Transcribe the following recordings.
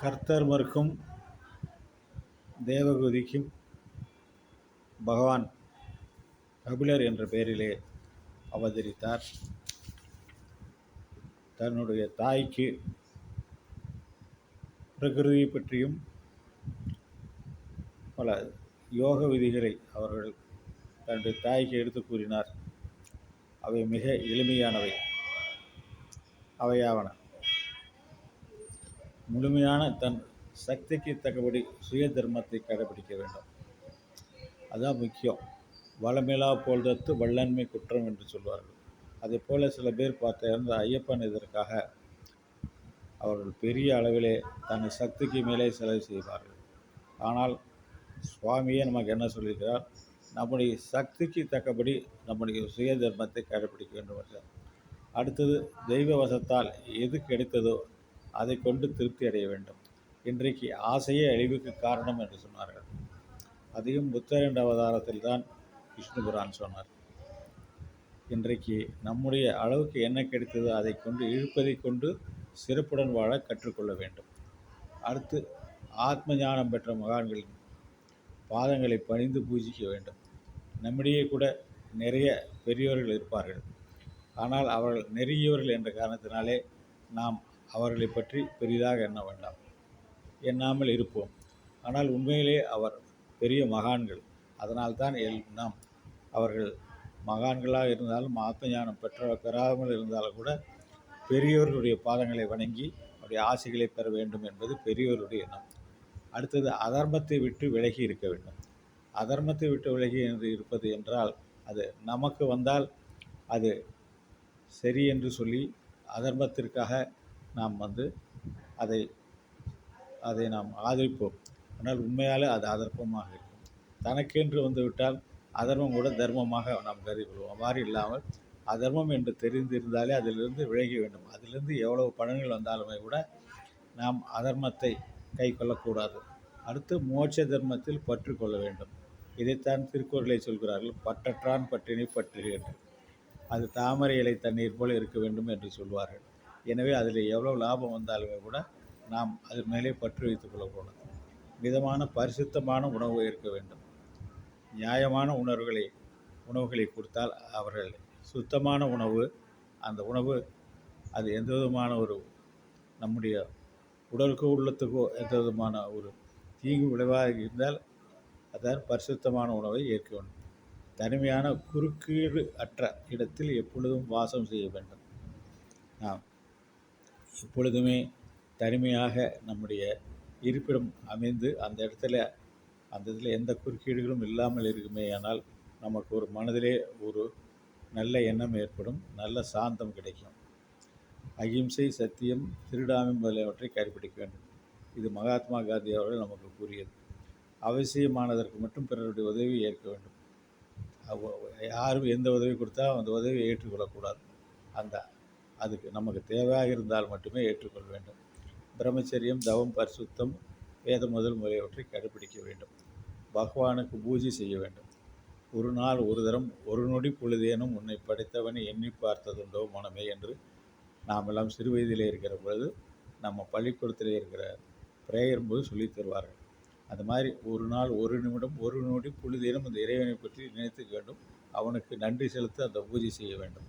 கர்த்தர்மருக்கும் தேவகூதிக்கும் பகவான் கபிலர் என்ற பெயரிலே அவதரித்தார். தன்னுடைய தாய்க்கு பிரகிருதியை பற்றியும் பல யோக விதிகளை அவர்கள் தன்னுடைய தாய்க்கு எடுத்து கூறினார். அவை மிக எளிமையானவை. அவையாவன. முழுமையான தன் சக்திக்கு தக்கபடி சுய தர்மத்தை கடைபிடிக்க வேண்டும். அதுதான் முக்கியம். வளமிலா போல்தத்து வல்லன்மை குற்றம் என்று சொல்வார்கள். அதே போல் சில பேர் பார்த்த இருந்த ஐயப்பன் இதற்காக அவர்கள் பெரிய அளவிலே தன் சக்திக்கு மேலே செலவு செய்வார்கள். ஆனால் சுவாமியே நமக்கு என்ன சொல்லியிருக்கிறார்? நம்முடைய சக்திக்கு தக்கபடி நம்முடைய சுய தர்மத்தை கடைபிடிக்க வேண்டும் என்றார். அடுத்தது தெய்வ வசத்தால் எது கிடைத்ததோ அதை கொண்டு திருப்தி அடைய வேண்டும். இன்றைக்கு ஆசையே அழிவுக்கு காரணம் என்று சொன்னார்கள். அதையும் புத்தர் என்ற அவதாரத்தில் தான் விஷ்ணுபுரான் சொன்னார். இன்றைக்கு நம்முடைய அளவுக்கு என்ன கிடைத்ததோ அதை கொண்டு இழுப்பதை கொண்டு சிறப்புடன் வாழ கற்றுக்கொள்ள வேண்டும். அடுத்து ஆத்ம ஞானம் பெற்ற மகான்களின் பாதங்களை பணிந்து பூஜிக்க வேண்டும். நம்மிடையே கூட நிறைய பெரியவர்கள் இருப்பார்கள். ஆனால் அவர்கள் நெருங்கியவர்கள் என்ற காரணத்தினாலே நாம் அவர்களை பற்றி பெரிதாக எண்ண வேண்டாம். எண்ணாமல் இருப்போம். ஆனால் உண்மையிலே அவர் பெரிய மகான்கள். அதனால்தான் எல் நாம் அவர்கள் மகான்களாக இருந்தாலும் ஆத்ம ஞானம் பெற்ற பெறாமல் இருந்தாலும் கூட பெரியவர்களுடைய பாதங்களை வணங்கி அவருடைய ஆசைகளை பெற வேண்டும் என்பது பெரியவருடைய எண்ணம். அடுத்தது அதர்மத்தை விட்டு விலகி இருக்க வேண்டும். அதர்மத்தை விட்டு விலகி என்று இருப்பது என்றால் அது நமக்கு வந்தால் அது சரி என்று சொல்லி அதர்மத்திற்காக நாம் வந்து அதை அதை நாம் ஆதரிப்போம். ஆனால் உண்மையாலே அது அதர்ப்பமாக இருக்கும். தனக்கென்று வந்துவிட்டால் அதர்மம் கூட தர்மமாக நாம் கருதி கொள்வோம் அவ்வாறு இல்லாமல் அதர்மம் என்று தெரிந்திருந்தாலே அதிலிருந்து விலகி வேண்டும். அதிலிருந்து எவ்வளவு பலன்கள் வந்தாலுமே கூட நாம் அதர்மத்தை கை கொள்ளக்கூடாது. அடுத்து மோட்ச தர்மத்தில் பற்று கொள்ள வேண்டும். இதைத்தான் திருக்குறளை சொல்கிறார்கள். பற்றற்றான் பற்றினை பற்றுகின்ற என்று அது தாமரை இலை தண்ணீர் போல இருக்க வேண்டும் என்று சொல்வார்கள். எனவே அதில் எவ்வளோ லாபம் வந்தாலுமே கூட நாம் அது மேலே பற்று வைத்துக் கொள்ளக்கூடாது மிதமான பரிசுத்தமான உணவு இருக்க வேண்டும். நியாயமான உணர்வுகளை உணவுகளை கொடுத்தால் அவர்கள் சுத்தமான உணவு அந்த உணவு அது எந்த விதமான ஒரு நம்முடைய உடலுக்கோ உள்ளத்துக்கோ எந்த விதமான ஒரு தீங்கு விளைவாக இருந்தால் அதான் பரிசுத்தமான உணவை ஏற்க வேண்டும். தனிமையான குறுக்கீடு அற்ற இடத்தில் எப்பொழுதும் வாசம் செய்ய வேண்டும். நாம் எப்பொழுதுமே தனிமையாக நம்முடைய இருப்பிடம் அமைந்து அந்த இடத்துல அந்த இதில் எந்த குறுக்கீடுகளும் இல்லாமல் இருக்குமே ஆனால் நமக்கு ஒரு மனதிலே ஒரு நல்ல எண்ணம் ஏற்படும் நல்ல சாந்தம் கிடைக்கும். அகிம்சை சத்தியம் திருடாமை முதலியவற்றை கடைபிடிக்க வேண்டும். இது மகாத்மா காந்தி அவர்கள் நமக்கு கூறியது. அவசியமானதற்கு மட்டும் பிறருடைய உதவியை ஏற்க வேண்டும். யாரும் எந்த உதவி கொடுத்தா அந்த உதவியை ஏற்றுக்கொள்ளக்கூடாது. அந்த அதுக்கு நமக்கு தேவையாக இருந்தால் மட்டுமே ஏற்றுக்கொள்ள வேண்டும். பிரம்மச்சரியம் தவம் பரிசுத்தம் வேதம் முதல் முறையவற்றை கடைபிடிக்க வேண்டும். பகவானுக்கு பூஜை செய்ய வேண்டும். ஒரு நாள் ஒரு தரம் ஒரு நொடி பொழுதேனும் உன்னை படைத்தவனை எண்ணி பார்த்ததுண்டோ மனமே என்று நாம் எல்லாம் சிறு வயதிலே இருக்கிற பொழுது நம்ம பள்ளிக்கூடத்தில் இருக்கிற பிரேயர் போது சொல்லி தருவார்கள். அது மாதிரி ஒரு நாள் ஒரு நிமிடம் ஒரு நொடி பொழுதேனும் அந்த இறைவனை பற்றி நினைத்துக்க வேண்டும் அவனுக்கு நன்றி செலுத்த அந்த பூஜை செய்ய வேண்டும்.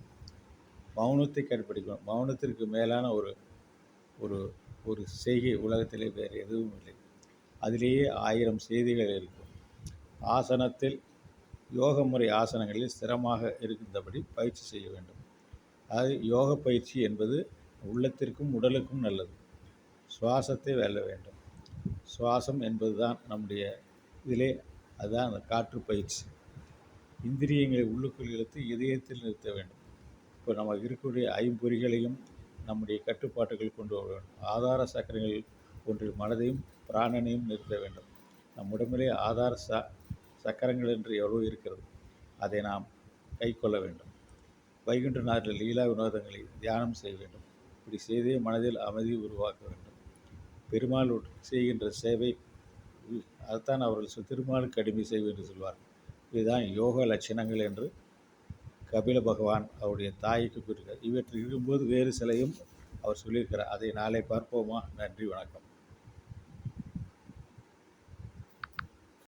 மௌனத்தை கடைப்பிடிக்கணும் மௌனத்திற்கு மேலான ஒரு ஒரு ஒரு செய்கை உலகத்திலே வேறு எதுவும் இல்லை. அதிலேயே ஆயிரம் செய்திகள் இருக்கும். ஆசனத்தில் யோக முறை ஆசனங்களில் ஸ்திரமாக இருக்கின்றபடி பயிற்சி செய்ய வேண்டும். அது யோக பயிற்சி என்பது உள்ளத்திற்கும் உடலுக்கும் நல்லது. சுவாசத்தை வெல்ல வேண்டும். சுவாசம் என்பது தான் நம்முடைய இதிலே அதுதான் அந்த காற்று பயிற்சி. இந்திரியங்களை உள்ளுக்குள் இழுத்து இதயத்தில் நிறுத்த வேண்டும். இப்போ நம்ம இருக்கக்கூடிய ஐம்பொறிகளையும் நம்முடைய கட்டுப்பாட்டுகள் கொண்டு வர வேண்டும். ஆதார சக்கரங்கள் ஒன்றில் மனதையும் பிராணனையும் நிறுத்த வேண்டும். நம் உடம்பிலே ஆதார ச சக்கரங்கள் என்று எவ்வளோ இருக்கிறது. அதை நாம் கை கொள்ள வேண்டும். வைகுண்ட நாட்டில் லீலா வினோதங்களை தியானம் செய்ய வேண்டும். இப்படி செய்தே மனதில் அமைதி உருவாக்க வேண்டும். பெருமாள் செய்கின்ற சேவை அதுதான் அவர்கள் திருமாலுக்கு அடிமை செய்வது என்று சொல்வார் இதுதான் யோக லட்சணங்கள் என்று கபில பகவான் அவருடைய தாய்க்கு கூறுகிறார். இவற்றில் இருக்கும்போது வேறு சிலையும் அவர் சொல்லியிருக்கிறார். அதை நாளை பார்ப்போமா? நன்றி வணக்கம்.